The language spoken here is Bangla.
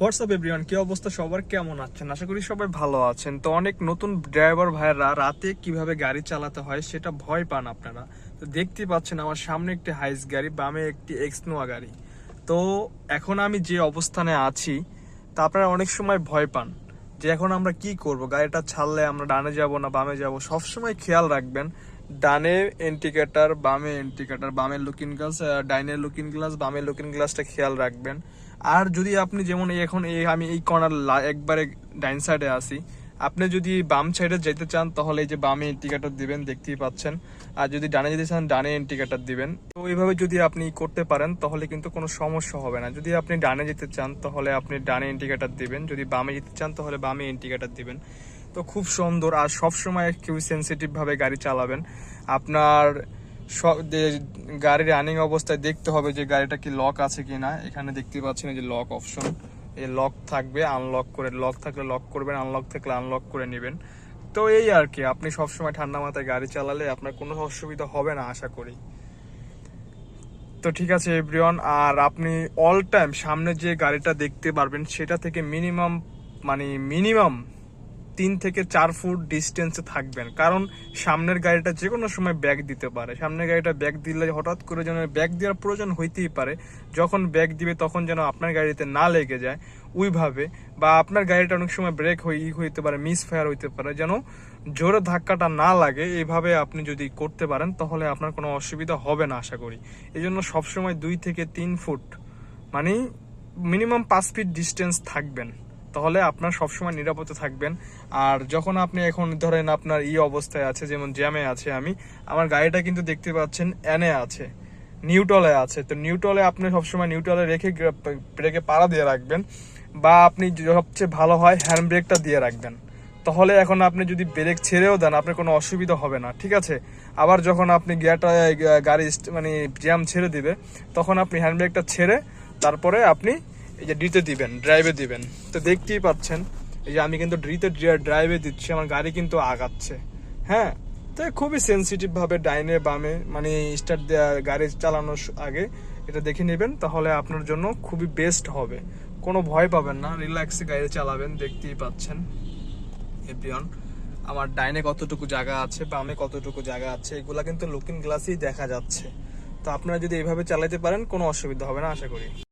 হোয়াটসঅ্যাপ এভরিওয়ান কি অবস্থা? সবার কেমন আছেন? আশা করি সবাই ভালো আছেন। তো অনেক নতুন ড্রাইভার ভাইয়েরা রাতে কীভাবে গাড়ি চালাতে হয় সেটা ভয় পান আপনারা। তো দেখতে পাচ্ছেন আমার সামনে একটি হাইস গাড়ি, বামে একটি এক্সনোয়া গাড়ি। তো এখন আমি যে অবস্থানে আছি, তা আপনারা অনেক সময় ভয় পান। যে এখন আমরা কি করব? গাড়িটা ছাড়লে আমরা ডানে যাব না বামে যাব? সবসময় খেয়াল রাখবেন, ডানে ইন্ডিকেটার বামে ইন্ডিকেটার বামে লুকিং গ্লাস ডাইনে লুকিং গ্লাস বামে লুকিং গ্লাসটা খেয়াল রাখবেন। আর যদি আপনি যেমন এখন এই আমি এই কর্নার একবারে ডাইন সাইডে আসি আপনি যদি বাম সাইডে যেতে চান, তাহলে এই যে বামে ইন্ডিকেটর দিবেন, দেখতেই পাচ্ছেন। আর যদি ডানে যেতে চান, ডানে ইন্ডিকেটর দিবেন। তো এইভাবে যদি আপনি করতে পারেন, তাহলে কিন্তু কোনো সমস্যা হবে না। যদি আপনি ডানে যেতে চান, তাহলে আপনি ডানে ইন্ডিকেটর দিবেন। যদি বামে যেতে চান, তাহলে বামে ইন্ডিকেটর দিবেন। তো খুব সুন্দর। আর সব সময় কেউ সেন্সিটিভ ভাবে গাড়ি চালাবেন। আপনার সব গাড়ির রানিং অবস্থায় দেখতে হবে যে গাড়িটা কি লক আছে কিনা। এখানে দেখতে পাচ্ছেন যে লক অপশন এই লক থাকবে আনলক করে লক থাকলে লক করবেন আনলক থাকলে আনলক করে নেবেন। তো এই আর কি, আপনি সবসময় ঠান্ডা মাথায় গাড়ি চালালে আপনার কোনো অসুবিধা হবে না, আশা করি। তো ঠিক আছে, এভরিওয়ান, আর আপনি অল টাইম সামনে যে গাড়িটা দেখতে পারবেন, সেটা থেকে মিনিমাম মানে মিনিমাম তিন থেকে চার ফুট ডিস্টেন্সে থাকবেন। কারণ সামনের গাড়িটা যে কোনো সময় ব্যাগ দিতে পারে। সামনের গাড়িটা ব্যাগ দিলে হঠাৎ করে যেন ব্যাগ দেওয়ার প্রয়োজন হইতেই পারে। যখন ব্যাগ দিবে তখন যেন আপনার গাড়িতে না লেগে যায়। ওইভাবে বা আপনার গাড়িটা অনেক সময় ব্রেক হয়ে হইতে পারে মিস ফায়ার হইতে পারে। যেন জোরে ধাক্কাটা না লাগে, এইভাবে আপনি যদি করতে পারেন তাহলে আপনার কোনো অসুবিধা হবে না আশা করি। এই জন্য সবসময় দুই থেকে তিন ফুট মানে মিনিমাম পাঁচ ফিট ডিস্টেন্স থাকবেন। তাহলে আপনার সবসময় নিরাপদে থাকবেন। আর যখন আপনি এখন ধরেন আপনার ই অবস্থায় আছে, যেমন জ্যামে আছে আমি, আমার গাড়িটা কিন্তু দেখতে পাচ্ছেন এনে আছে নিউটলে আছে। তো নিউটলে আপনি সবসময় নিউটলে রেখে ব্রেকে পাড়া দিয়ে রাখবেন বা আপনি সবচেয়ে ভালো হয় হ্যান্ড ব্রেকটা দিয়ে রাখবেন। তাহলে এখন আপনি যদি ব্রেক ছেড়েও দেন, আপনার কোনো অসুবিধা হবে না, ঠিক আছে? আবার যখন আপনি গিয়ারটা গাড়ি মানে জ্যাম ছেড়ে দিবে, তখন আপনি হ্যান্ড ব্রেকটা ছেড়ে তারপরে আপনি এই যে ডিতে দিবেন ড্রাইভে দিবেন। তো দেখতেই পাচ্ছেন, এই যে আমি কিন্তু ডিতে ড্রাইভে দিচ্ছি, আমার গাড়ি কিন্তু আগাচ্ছে। হ্যাঁ তো খুবই সেন্সিটিভ ভাবে ডাইনে বামে মানে স্টার্ট দেওয়া গাড়ি চালানোর আগে এটা দেখে নেবেন, তাহলে আপনার জন্য খুবই বেস্ট হবে। কোনো ভয় পাবেন না রিল্যাক্সে গাড়ি চালাবেন, দেখতেই পাচ্ছেন। এভরিওয়ান, আমার ডাইনে কতটুকু জায়গা আছে, বামে কতটুকু জায়গা আছে, এগুলা কিন্তু লুকিং গ্লাসেই দেখা যাচ্ছে। তো আপনারা যদি এভাবে চালাতে পারেন, কোনো অসুবিধা হবে না, আশা করি।